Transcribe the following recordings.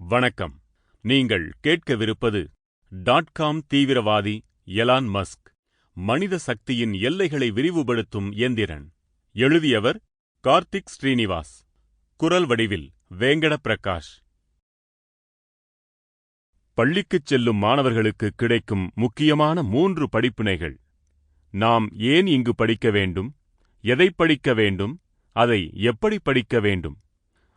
வணக்கம். நீங்கள் கேட்கவிருப்பது டாட் காம் தீவிரவாதி எலான் மஸ்க் மனித சக்தியின் எல்லைகளை விரிவுபடுத்தும் எந்திரன் எழுதியவர் கார்த்திக் ஸ்ரீனிவாஸ். குரல் வடிவில் வேங்கட பிரகாஷ் பள்ளிக்குச் செல்லும் மாணவர்களுக்கு கிடைக்கும் முக்கியமான மூன்று படிப்பினைகள். நாம் ஏன் இங்கு படிக்க வேண்டும்? எதை படிக்க வேண்டும்? அதை எப்படி படிக்க வேண்டும்?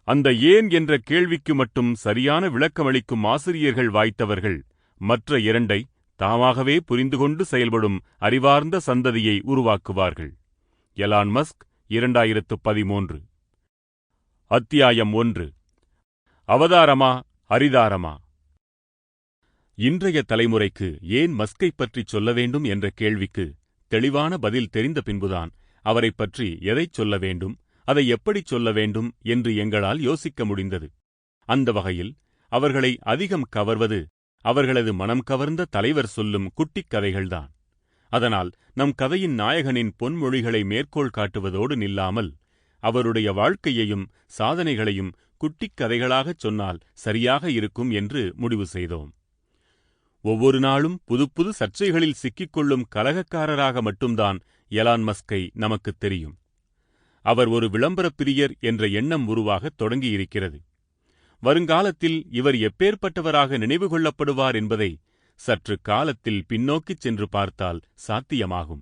அந்த ஏன் என்ற கேள்விக்கு மட்டும் சரியான விளக்கமளிக்கும் ஆசிரியர்கள் வாய்த்தவர்கள் மற்ற இரண்டை தாமாகவே புரிந்து கொண்டு செயல்படும் அறிவார்ந்த சந்ததியை உருவாக்குவார்கள். எலான் மஸ்க் இரண்டாயிரத்து பதிமூன்று. அத்தியாயம் ஒன்று. அவதாரமா அரிதாரமா? இன்றைய தலைமுறைக்கு ஏன் மஸ்கைப் பற்றிச் சொல்ல வேண்டும் என்ற கேள்விக்கு தெளிவான பதில் தெரிந்த பின்புதான் அவரைப் பற்றி எதைச் சொல்ல வேண்டும் அதை எப்படிச் சொல்ல வேண்டும் என்று எங்களால் யோசிக்க முடிந்தது. அந்த வகையில் அவர்களை அதிகம் கவர்வது அவர்களது மனம் கவர்ந்த தலைவர் சொல்லும் குட்டிக் கதைகள்தான். அதனால் நம் கதையின் நாயகனின் பொன்மொழிகளை மேற்கோள் காட்டுவதோடு நில்லாமல் அவருடைய வாழ்க்கையையும் சாதனைகளையும் குட்டிக் கதைகளாகச் சொன்னால் சரியாக இருக்கும் என்று முடிவு செய்தோம். ஒவ்வொரு நாளும் புதுப்புது சர்ச்சைகளில் சிக்கிக்கொள்ளும் கலகக்காரராக மட்டும்தான் எலான் மஸ்கை நமக்குத் தெரியும். அவர் ஒரு விளம்பரப் பிரியர் என்ற எண்ணம் உருவாகத் தொடங்கியிருக்கிறது. வருங்காலத்தில் இவர் எப்பேற்பட்டவராக நினைவு கொள்ளப்படுவார் என்பதை சற்று காலத்தில் பின்னோக்கிச் சென்று பார்த்தால் சாத்தியமாகும்.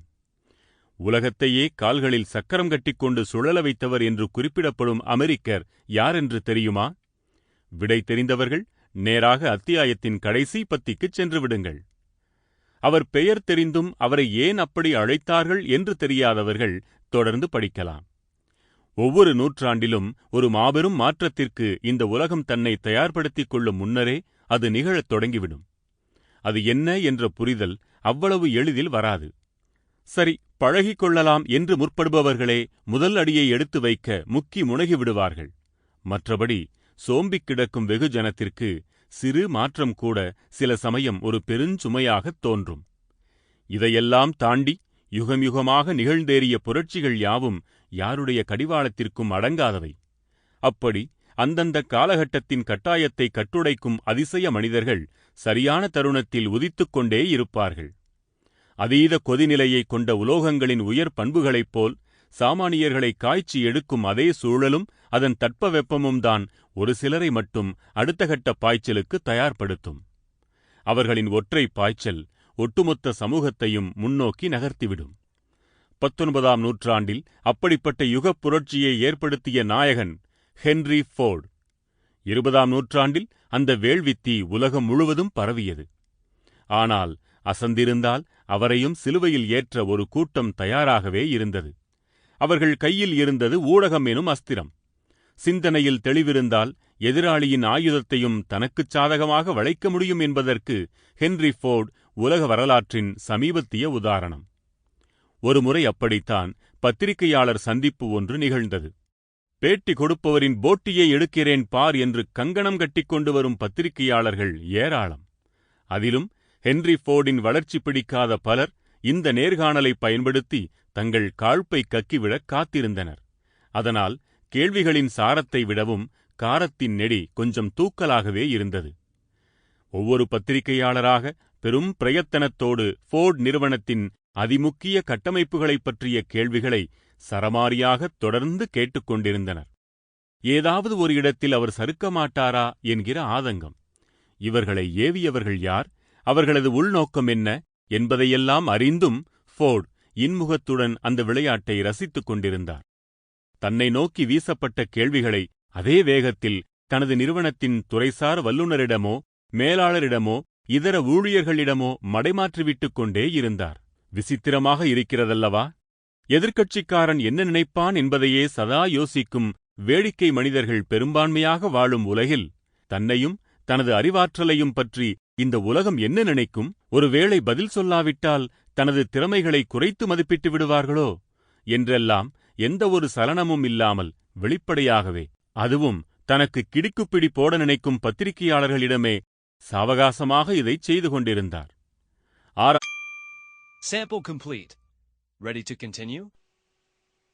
உலகத்தையே கால்களில் சக்கரம் கட்டிக்கொண்டு சுழல வைத்தவர் என்று குறிப்பிடப்படும் அமெரிக்கர் யாரென்று தெரியுமா? விடை தெரிந்தவர்கள் நேராக அத்தியாயத்தின் கடைசி பத்திக்குச் சென்று விடுங்கள். அவர் பெயர் தெரிந்தும் அவரை ஏன் அப்படி அழைத்தார்கள் என்று தெரியாதவர்கள் தொடர்ந்து படிக்கலாம். ஒவ்வொரு நூற்றாண்டிலும் ஒரு மாபெரும் மாற்றத்திற்கு இந்த உலகம் தன்னை தயார்படுத்திக் கொள்ளும் முன்னரே அது நிகழத் தொடங்கிவிடும். அது என்ன என்ற புரிதல் அவ்வளவு எளிதில் வராது. சரி பழகிக் கொள்ளலாம் என்று முற்படுபவர்களே முதல் அடியை எடுத்து வைக்க முக்கி முனகிவிடுவார்கள் மற்றபடி சோம்பிக் கிடக்கும் வெகுஜனத்திற்கு சிறு மாற்றம் கூட சில சமயம் ஒரு பெருஞ்சுமையாகத் தோன்றும். இதையெல்லாம் தாண்டி யுகம் யுகமாக நிகழ்ந்தேறிய புரட்சிகள் யாவும் யாருடைய கடிவாளத்திற்கும் அடங்காதவை. அப்படி அந்தந்த காலகட்டத்தின் கட்டாயத்தை கட்டுடைக்கும் அதிசய மனிதர்கள் சரியான தருணத்தில் உதித்துக் கொண்டே இருப்பார்கள். அதீத கொதிநிலையைக் கொண்ட உலோகங்களின் உயர் பண்புகளைப் போல் சாமானியர்களை காய்ச்சி எடுக்கும் அதே சூழலும் அதன் தட்பவெப்பமும் தான் ஒரு சிலரை மட்டும் அடுத்த கட்ட பாய்ச்சலுக்கு தயார்படுத்தும். அவர்களின் ஒற்றை பாய்ச்சல் ஒட்டுமொத்த சமூகத்தையும் முன்னோக்கி நகர்த்திவிடும். பத்தொன்பதாம் நூற்றாண்டில் அப்படிப்பட்ட யுகப் புரட்சியை ஏற்படுத்திய நாயகன் ஹென்ரி ஃபோர்டு. இருபதாம் நூற்றாண்டில் அந்த வேள்வித்தி உலகம் முழுவதும் பரவியது. ஆனால் அசந்திருந்தால் அவரையும் சிலுவையில் ஏற்ற ஒரு கூட்டம் தயாராகவே இருந்தது. அவர்கள் கையில் இருந்தது ஊடகம் எனும் அஸ்திரம். சிந்தனையில் தெளிவிருந்தால் எதிராளியின் ஆயுதத்தையும் தனக்குச் சாதகமாக வளைக்க முடியும் என்பதற்கு ஹென்ரி ஃபோர்டு உலக வரலாற்றின் சமீபத்திய உதாரணம். ஒருமுறை அப்படித்தான் பத்திரிகையாளர் சந்திப்பு ஒன்று நிகழ்ந்தது. பேட்டி கொடுப்பவரின் போட்டியை எடுக்கிறேன் பார் என்று கங்கணம் கட்டிக்கொண்டு வரும் பத்திரிகையாளர்கள் ஏராளம். அதிலும் ஹென்ரி ஃபோர்டின் வளர்ச்சி பிடிக்காத பலர் இந்த நேர்காணலை பயன்படுத்தி தங்கள் காழ்ப்பை கக்கிவிட காத்திருந்தனர். அதனால் கேள்விகளின் சாரத்தை விடவும் காரத்தின் நெடி கொஞ்சம் தூக்கலாகவே இருந்தது. ஒவ்வொரு பத்திரிகையாளராக பெரும் பிரயத்தனத்தோடு ஃபோர்ட் நிறுவனத்தின் அதிமுக்கிய கட்டமைப்புகளைப் பற்றிய கேள்விகளை சரமாரியாகத் தொடர்ந்து கேட்டுக்கொண்டிருந்தனர் ஏதாவது ஒரு இடத்தில் அவர் சறுக்க மாட்டாரா என்கிற ஆதங்கம். இவர்களை ஏவியவர்கள் யார்? அவர்களது உள்நோக்கம் என்ன? என்பதையெல்லாம் அறிந்தும் ஃபோர்ட் இன்முகத்துடன் அந்த விளையாட்டை ரசித்துக் கொண்டிருந்தார். தன்னை நோக்கி வீசப்பட்ட கேள்விகளை அதே வேகத்தில் தனது நிறுவனத்தின் துறைசார் வல்லுநரிடமோ மேலாளரிடமோ இதர ஊழியர்களிடமோ மடைமாற்றிவிட்டுக் கொண்டே இருந்தார். விசித்திரமாக இருக்கிறதல்லவா? எதிர்க்கட்சிக்காரன் என்ன நினைப்பான் என்பதையே சதா யோசிக்கும் வேடிக்கை மனிதர்கள் பெரும்பான்மையாக வாழும் உலகில் தன்னையும் தனது அறிவாற்றலையும் பற்றி இந்த உலகம் என்ன நினைக்கும்? ஒருவேளை பதில் சொல்லாவிட்டால் தனது திறமைகளை குறைத்து மதிப்பிட்டு விடுவார்களோ? என்றெல்லாம் எந்த ஒரு சலனமும் இல்லாமல் வெளிப்படையாகவே அதுவும் தனக்கு கிடுக்குப்பிடி போட நினைக்கும் பத்திரிகையாளர்களிடமே சாவகாசமாக இதை செய்து கொண்டிருந்தார் Sample complete. Ready to continue?